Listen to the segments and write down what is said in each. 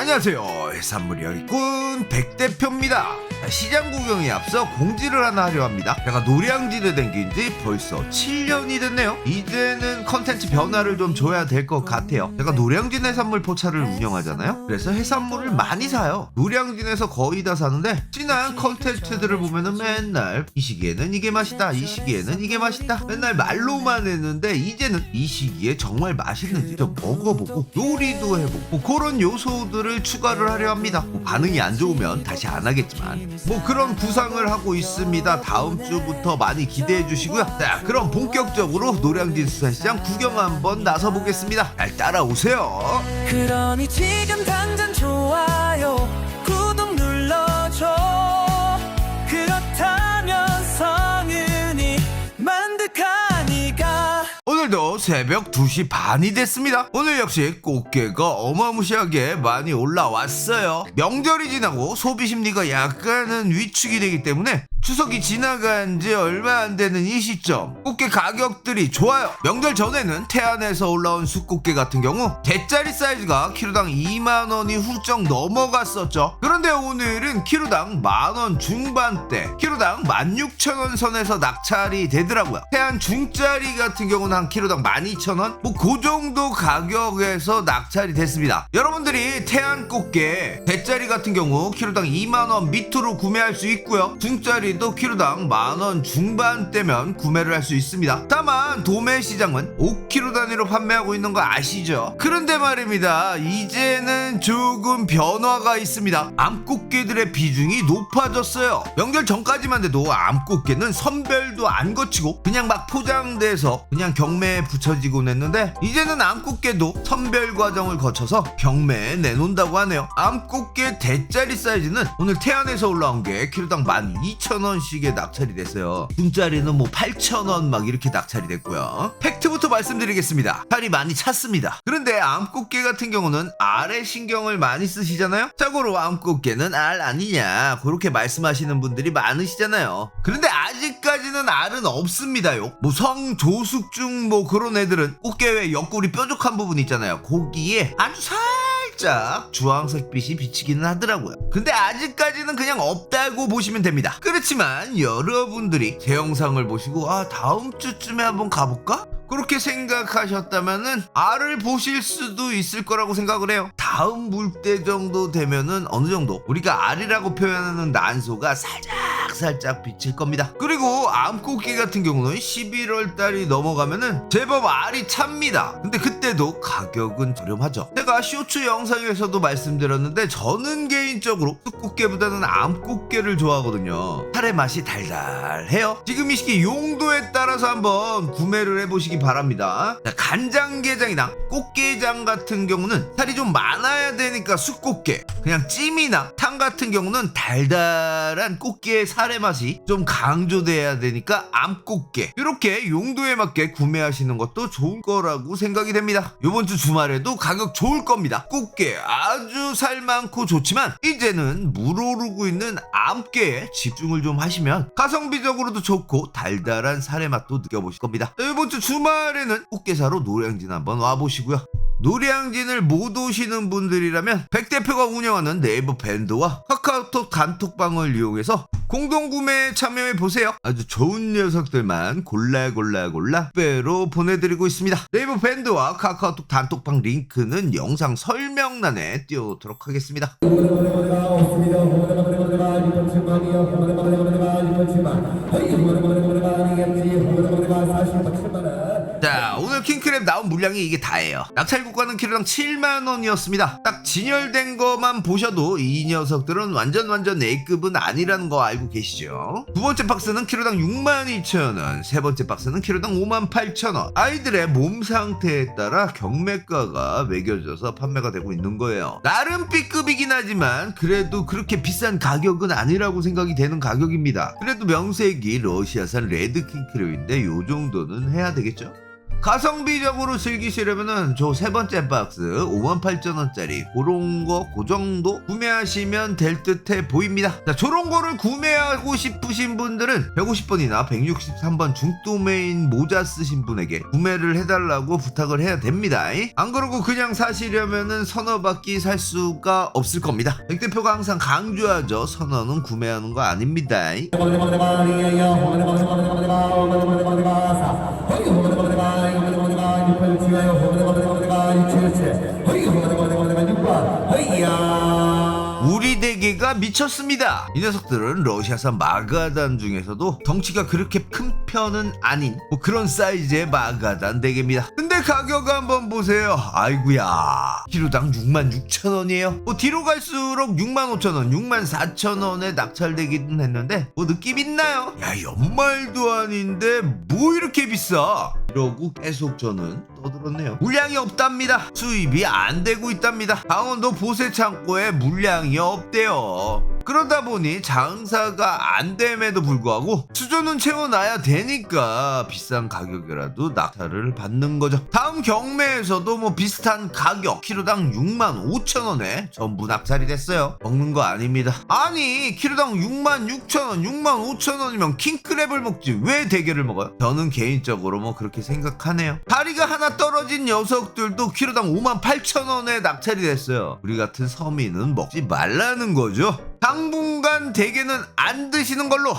안녕하세요. 해산물 이야기꾼 백대표입니다. 시장 구경에 앞서 공지를 하나 하려 합니다. 제가 노량진에 댕긴 지 벌써 7년이 됐네요. 이제는 컨텐츠 변화를 좀 줘야 될 것 같아요. 제가 노량진 해산물 포차를 운영하잖아요. 그래서 해산물을 많이 사요. 노량진에서 거의 다 사는데 지난 컨텐츠들을 보면은 맨날 이 시기에는 이게 맛있다. 이 시기에는 이게 맛있다. 맨날 말로만 했는데 이제는 이 시기에 정말 맛있는지 좀 먹어보고 요리도 해보고 뭐 그런 요소들을 추가를 하려 합니다. 뭐 반응이 안 좋으면 다시 안 하겠지만 뭐 그런 구상을 하고 있습니다. 다음 주부터 많이 기대해 주시고요. 자, 그럼 본격적으로 노량진 수산시장 구경 한번 나서 보겠습니다. 잘 따라오세요. 그러니 지금 당장 오늘도 새벽 2시 반이 됐습니다. 오늘 역시 꽃게가 어마무시하게 많이 올라왔어요. 명절이 지나고 소비 심리가 약간은 위축이 되기 때문에 추석이 지나간 지 얼마 안 되는 이 시점 꽃게 가격들이 좋아요. 명절 전에는 태안에서 올라온 숯꽃게 같은 경우 대짜리 사이즈가 키로당 2만 원이 훌쩍 넘어갔었죠. 그런데 오늘은 키로당 만원 중반대, 키로당 16,000원 선에서 낙찰이 되더라고요. 태안 중짜리 같은 경우는 한 키로당 12,000원? 뭐 그 정도 가격에서 낙찰이 됐습니다. 여러분들이 태안 꽃게 대짜리 같은 경우 키로당 2만 원 밑으로 구매할 수 있고요. 중짜리도 키로당 만원 중반대면 구매를 할 수 있습니다. 다만 도매 시장은 5kg 단위로 판매하고 있는 거 아시죠? 그런데 말입니다. 이제는 조금 변화가 있습니다. 암꽃게들의 비중이 높아졌어요. 명절 전까지만 해도 암꽃게는 선별도 안 거치고 그냥 막 포장돼서 그냥 경매 에 붙여지곤 했는데 이제는 암꽃게도 선별 과정을 거쳐서 경매에 내놓는다고 하네요. 암꽃게 대짜리 사이즈는 오늘 태안에서 올라온 게 키로당 12,000원씩에 낙찰이 됐어요. 중짜리는 뭐 8,000원 막 이렇게 낙찰이 됐고요. 팩트부터 말씀드리겠습니다. 살이 많이 찼습니다. 그런데 암꽃게 같은 경우는 알에 신경을 많이 쓰시잖아요. 참고로 암꽃게는 알 아니냐 그렇게 말씀하시는 분들이 많으시잖아요. 그런데 아직까지는 알은 없습니다요. 뭐 성조숙중 뭐 그런 애들은 꽃게 외 옆구리 뾰족한 부분 있잖아요. 거기에 아주 살짝 주황색 빛이 비치기는 하더라고요. 근데 아직까지는 그냥 없다고 보시면 됩니다. 그렇지만 여러분들이 제 영상을 보시고 아 다음 주쯤에 한번 가볼까? 그렇게 생각하셨다면은 알을 보실 수도 있을 거라고 생각을 해요. 다음 물때 정도 되면은 어느 정도 우리가 알이라고 표현하는 난소가 살짝 살짝 비칠 겁니다. 그리고 암꽃게 같은 경우는 11월 달이 넘어가면은 제법 알이 찹니다. 근데 그때도 가격은 저렴하죠. 제가 쇼츠 영상에서도 말씀드렸는데 저는 개인적으로 쑥꽃게보다는 암꽃게를 좋아하거든요. 살의 맛이 달달해요. 지금 이 시기 용도에 따라서 한번 구매를 해보시기 바랍니다. 자, 간장게장이나 꽃게장 같은 경우는 살이 좀 많아야 되니까 쑥꽃게 그냥 찜이나 탕 같은 경우는 달달한 꽃게의 살의 맛이 좀 강조돼야 되니까 암꽃게 이렇게 용도에 맞게 구매하시는 것도 좋을 거라고 생각이 됩니다. 이번 주 주말에도 가격 좋을 겁니다. 꽃게 아주 살 많고 좋지만 이제는 물오르고 있는 암깨에 집중을 좀 하시면 가성비적으로도 좋고 달달한 살의 맛도 느껴보실 겁니다. 이번 주 주말에는 꽃게 사러 노량진 한번 와보시고요 노량진을 못 오시는 분들이라면 백 대표가 운영하는 네이버 밴드와 카카오톡 단톡방을 이용해서 공동 구매에 참여해 보세요. 아주 좋은 녀석들만 골라 골라 골라 빼로 보내드리고 있습니다. 네이버 밴드와 카카오톡 단톡방 링크는 영상 설명란에 띄워놓도록 하겠습니다. 자 오늘 킹크랩 나온 물량이 이게 다예요. 낙찰국가는 키로당 7만원이었습니다. 딱 진열된 것만 보셔도 이 녀석들은 완전 완전 A급은 아니라는 거 알고 계시죠? 두 번째 박스는 키로당 62,000원 세 번째 박스는 키로당 58,000원. 아이들의 몸 상태에 따라 경매가가 매겨져서 판매가 되고 있는 거예요. 나름 B급이긴 하지만 그래도 그렇게 비싼 가격은 아니라고 생각이 되는 가격입니다. 그래도 명색이 러시아산 레드 킹크랩인데 요 정도는 해야 되겠죠 가성비적으로 즐기시려면은 저 세 번째 박스 58,000원짜리 그런 거 그 정도 구매하시면 될 듯해 보입니다. 자, 저런 거를 구매하고 싶으신 분들은 150번이나 163번 중도메인 모자 쓰신 분에게 구매를 해달라고 부탁을 해야 됩니다. 안 그러고 그냥 사시려면은 서너 바퀴 살 수가 없을 겁니다. 백 대표가 항상 강조하죠. 선어는 구매하는 거 아닙니다. 대게가 미쳤습니다. 이 녀석들은 러시아산 마가단 중에서도 덩치가 그렇게 큰 편은 아닌 뭐 그런 사이즈의 마가단 대게입니다. 근데 가격 한번 보세요. 아이구야. 키로당 66,000원이에요. 뭐 뒤로 갈수록 65,000원, 64,000원에 낙찰되기는 했는데 뭐 느낌 있나요? 야 연말도 아닌데 뭐 이렇게 비싸? 이러고 계속 저는 떠들었네요. 물량이 없답니다. 수입이 안 되고 있답니다. 강원도 보세 창고에 물량이 없대요. 그러다 보니 장사가 안 됨에도 불구하고 수조는 채워놔야 되니까 비싼 가격이라도 낙찰을 받는 거죠. 다음 경매에서도 뭐 비슷한 가격 키로당 6만 5천 원에 전부 낙찰이 됐어요. 먹는 거 아닙니다. 아니 키로당 6만 6천 원, 6만 5천 원이면 킹크랩을 먹지 왜 대게를 먹어요? 저는 개인적으로 뭐 그렇게 생각하네요. 다리가 하나 떨어진 녀석들도 키로당 5만 8천 원에 낙찰이 됐어요. 우리 같은 서민은 먹지 말라는 거죠. 당분간 대게는 안 드시는 걸로.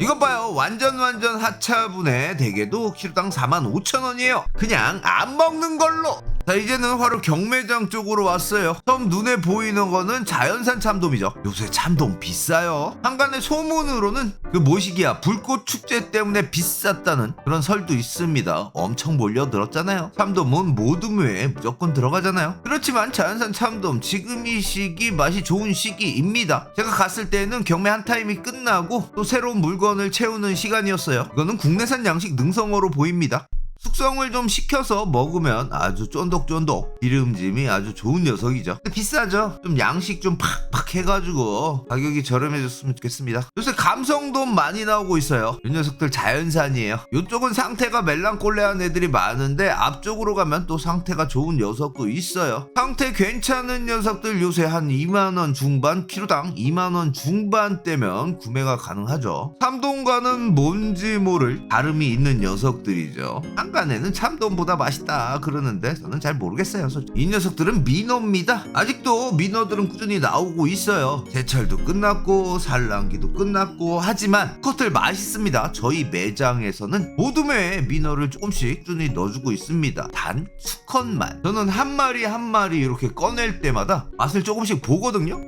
이것 봐요. 완전 완전 하차분의 대게도 키로당 4만 5천 원이에요. 그냥 안 먹는 걸로. 자 이제는 바로 경매장 쪽으로 왔어요. 처음 눈에 보이는 거는 자연산 참돔이죠. 요새 참돔 비싸요. 한간의 소문으로는 그 모시기야 불꽃 축제 때문에 비쌌다는 그런 설도 있습니다. 엄청 몰려들었잖아요. 참돔은 모둠회에 무조건 들어가잖아요. 그렇지만 자연산 참돔 지금 이 시기 맛이 좋은 시기입니다. 제가 갔을 때는 경매 한 타임이 끝나고 또 새로운 물건을 채우는 시간이었어요. 이거는 국내산 양식 능성어로 보입니다. 숙성을 좀 시켜서 먹으면 아주 쫀득쫀득 기름짐이 아주 좋은 녀석이죠. 비싸죠? 좀 양식 좀 팍팍 해가지고 가격이 저렴해졌으면 좋겠습니다. 요새 감성돔 많이 나오고 있어요. 이 녀석들 자연산이에요. 이쪽은 상태가 멜랑꼴레한 애들이 많은데 앞쪽으로 가면 또 상태가 좋은 녀석도 있어요. 상태 괜찮은 녀석들 요새 한 2만원 중반 키로당 2만원 중반대면 구매가 가능하죠. 참돔과는 뭔지 모를 다름이 있는 녀석들이죠. 한 간에는 참돔보다 맛있다 그러는데 저는 잘 모르겠어요. 이 녀석들은 민어입니다. 아직도 민어들은 꾸준히 나오고 있어요. 제철도 끝났고 산란기도 끝났고 하지만 컷들 맛있습니다. 저희 매장에서는 모둠에 민어를 조금씩 꾸준히 넣어주고 있습니다. 단 수컷만. 저는 한 마리 한 마리 이렇게 꺼낼 때마다 맛을 조금씩 보거든요.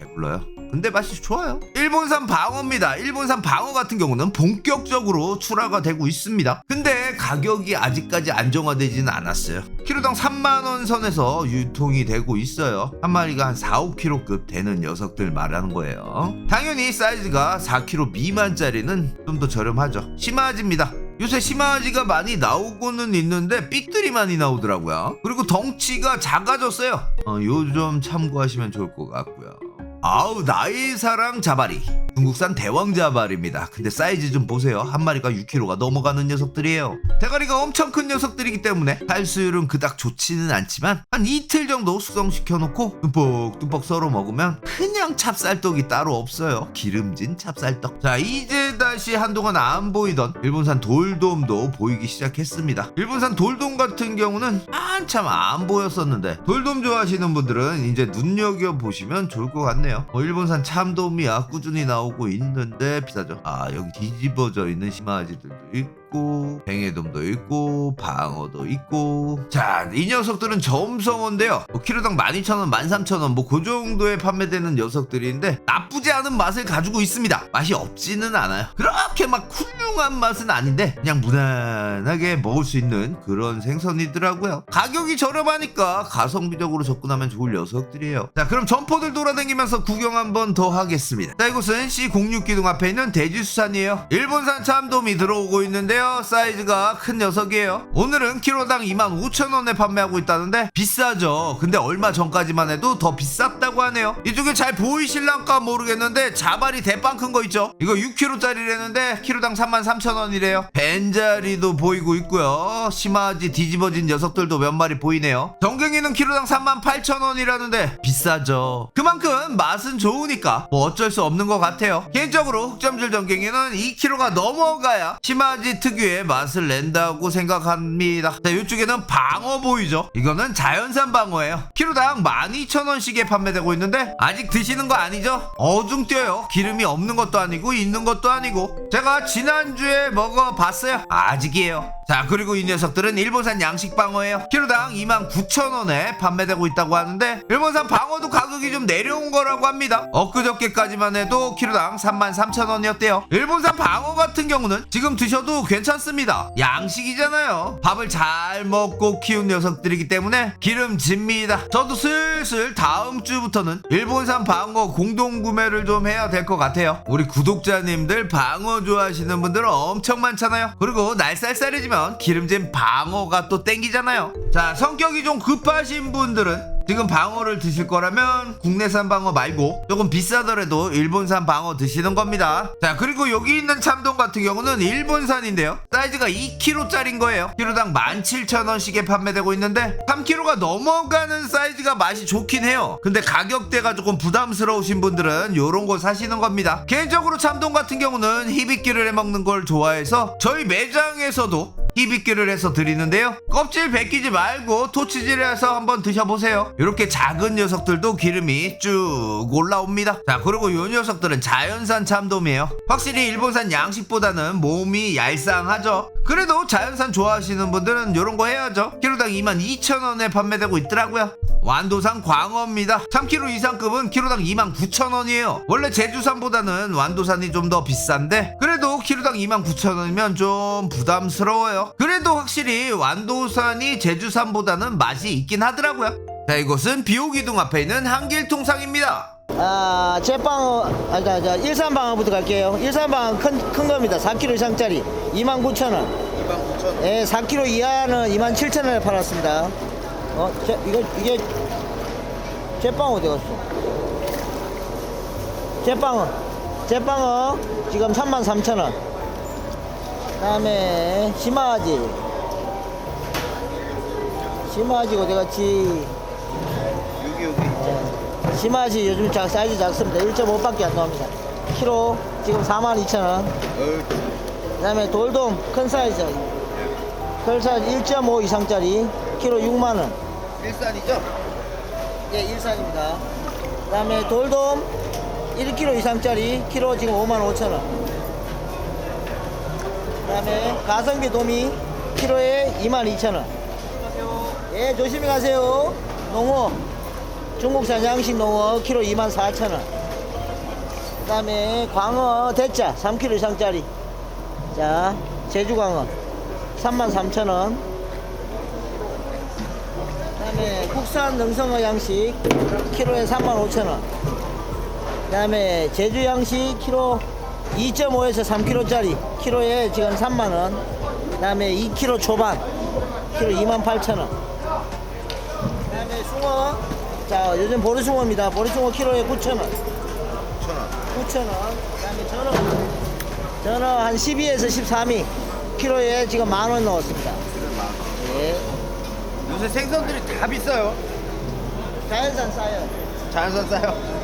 배불러요. 근데 맛이 좋아요. 일본산 방어입니다. 일본산 방어 같은 경우는 본격적으로 출하가 되고 있습니다. 근데 가격이 아직까지 안정화되지는 않았어요. 키로당 3만원 선에서 유통이 되고 있어요. 한 마리가 한 4, 5kg급 되는 녀석들 말하는 거예요. 당연히 사이즈가 4kg 미만짜리는 좀 더 저렴하죠. 심화지입니다. 요새 심화지가 많이 나오고는 있는데 삑들이 많이 나오더라고요. 그리고 덩치가 작아졌어요. 어, 요점 참고하시면 좋을 것 같고요. 아우 나이사랑 자바리. 중국산 대왕 자발입니다. 근데 사이즈 좀 보세요. 한 마리가 6kg가 넘어가는 녀석들이에요. 대가리가 엄청 큰 녀석들이기 때문에 탈수율은 그닥 좋지는 않지만 한 이틀 정도 숙성시켜 놓고 듬뿍듬뿍 썰어 먹으면 그냥 찹쌀떡이 따로 없어요. 기름진 찹쌀떡. 자 이제 다시 한동안 안 보이던 일본산 돌돔도 보이기 시작했습니다. 일본산 돌돔 같은 경우는 한참 안 보였었는데 돌돔 좋아하시는 분들은 이제 눈여겨보시면 좋을 것 같네요 어, 일본산 참돔이야. 꾸준히 나오고 있는데 비싸죠. 아 여기 뒤집어져 있는 심화지들도 있고 뱅에돔도 있고 방어도 있고. 자 이 녀석들은 점성어인데요. 뭐 키로당 12,000원 13,000원 뭐 그 정도에 판매되는 녀석들인데 나쁘지 않은 맛을 가지고 있습니다. 맛이 없지는 않아요. 그렇게 막 훌륭한 맛은 아닌데 그냥 무난하게 먹을 수 있는 그런 생선이더라고요. 가격이 저렴하니까 가성비적으로 접근하면 좋을 녀석들이에요. 자 그럼 점포들 돌아다니면서 구경 한번 더 하겠습니다. 자 이곳은 C06 기둥 앞에 있는 대지수산이에요. 일본산 참돔이 들어오고 있는데 요 보세요 사이즈가 큰 녀석이에요. 오늘은 키로당 25,000원에 판매하고 있다는데 비싸죠. 근데 얼마 전까지만 해도 더 비쌌다고 하네요. 이쪽에 잘 보이실랑까 모르겠는데 자발이 대빵 큰 거 있죠? 이거 6kg짜리라는데 키로당 33,000원이래요. 벤자리도 보이고 있고요. 심하지 뒤집어진 녀석들도 몇 마리 보이네요. 정갱이는 키로당 38,000원이라는데 비싸죠. 그만큼 맛은 좋으니까 뭐 어쩔 수 없는 것 같아요. 개인적으로 흑점줄 정갱이는 2kg가 넘어가야 심하지 특유의 맛을 낸다고 생각합니다. 자 이쪽에는 방어 보이죠? 이거는 자연산 방어예요. 키로당 12,000원씩에 판매되고 있는데 아직 드시는 거 아니죠? 어중 뛰어요. 기름이 없는 것도 아니고 있는 것도 아니고. 제가 지난주에 먹어봤어요. 아직이에요 자 그리고 이 녀석들은 일본산 양식 방어예요. 키로당 29,000원에 판매되고 있다고 하는데 일본산 방어도 가격이 좀 내려온 거라고 합니다. 엊그저께까지만 해도 키로당 33,000원이었대요. 일본산 방어 같은 경우는 지금 드셔도 괜찮습니다. 양식이잖아요. 밥을 잘 먹고 키운 녀석들이기 때문에 기름집니다. 저도 슬슬 다음 주부터는 일본산 방어 공동 구매를 좀 해야 될 것 같아요. 우리 구독자님들 방어 좋아하시는 분들은 엄청 많잖아요. 그리고 날 쌀쌀해지면 기름진 방어가 또 땡기잖아요 자 성격이 좀 급하신 분들은 지금 방어를 드실 거라면 국내산 방어 말고 조금 비싸더라도 일본산 방어 드시는 겁니다. 자, 그리고 여기 있는 참돔 같은 경우는 일본산인데요. 사이즈가 2kg짜리인 거예요. 키로당 17,000원씩에 판매되고 있는데 3kg가 넘어가는 사이즈가 맛이 좋긴 해요. 근데 가격대가 조금 부담스러우신 분들은 요런 거 사시는 겁니다. 개인적으로 참돔 같은 경우는 희비끼를 해 먹는 걸 좋아해서 저희 매장에서도 희비끼를 해서 드리는데요. 껍질 벗기지 말고 토치질해서 한번 드셔보세요. 이렇게 작은 녀석들도 기름이 쭉 올라옵니다. 자, 그리고 이 녀석들은 자연산 참돔이에요. 확실히 일본산 양식보다는 몸이 얄쌍하죠. 그래도 자연산 좋아하시는 분들은 이런 거 해야죠. 키로당 22,000원에 판매되고 있더라고요. 완도산 광어입니다. 3kg 이상급은 키로당 29,000원이에요. 원래 제주산보다는 완도산이 좀 더 비싼데 그래도 키로당 29,000원이면 좀 부담스러워요. 그래도 확실히 완도산이 제주산보다는 맛이 있긴 하더라고요. 자, 이곳은 비오기둥 앞에 있는 한길통상입니다. 아, 제빵어, 아, 자, 자, 일산방어부터 갈게요. 일산방어 큰, 큰 겁니다. 4kg 이상짜리 29,000원. 29,000원. 예, 4kg 이하는 27,000원에 팔았습니다. 어, 제, 이거, 이게, 제빵어 어디 갔어? 제빵어. 제빵어 지금 33,000원. 그 다음에, 심화아지. 심화아지가 어디 갔지? 심하지 요즘 작, 사이즈 작습니다. 1.5밖에 안 나옵니다. 키로 지금 42,000원. 그 다음에 돌돔 큰 사이즈. 큰 사이즈 1.5 이상짜리 키로 6만원. 일산이죠? 예, 일산입니다. 그 다음에 돌돔 1kg 이상짜리 키로 지금 5만 5천원. 그 다음에 가성비 돔이 키로에 2만 2천원. 예, 조심히 가세요. 농어. 중국산 양식 농어 키로 2만 4천원. 그 다음에 광어 대짜 3kg 이상짜리. 자, 제주 광어 3만 3천원. 그다음에 국산 능성어 양식 키로에 3만 5천 원. 그다음에 제주 양식 키로 2.5에서 3kg짜리 키로에 지금 3만 원. 그다음에 2kg 초반 키로 2만 8천 원. 그다음에 숭어 자 요즘 보리숭어입니다. 보리숭어 키로에 9천 원. 9천 원. 그다음에 전어 전어 한 12에서 13위 키로에 지금 만 원 넣었습니다. 예. 요새 생선들이 다 비싸요. 자연산 싸요. 자연산 싸요.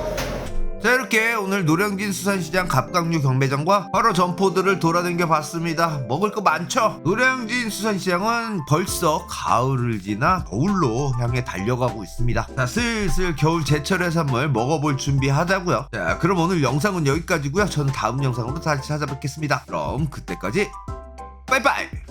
자 이렇게 오늘 노량진 수산시장 갑각류 경매장과 바로 점포들을 돌아다녀 봤습니다. 먹을 거 많죠? 노량진 수산시장은 벌써 가을을 지나 겨울로 향해 달려가고 있습니다. 자 슬슬 겨울 제철 해산물 먹어볼 준비 하자고요. 자 그럼 오늘 영상은 여기까지고요. 저는 다음 영상으로 다시 찾아뵙겠습니다. 그럼 그때까지 빠이빠이.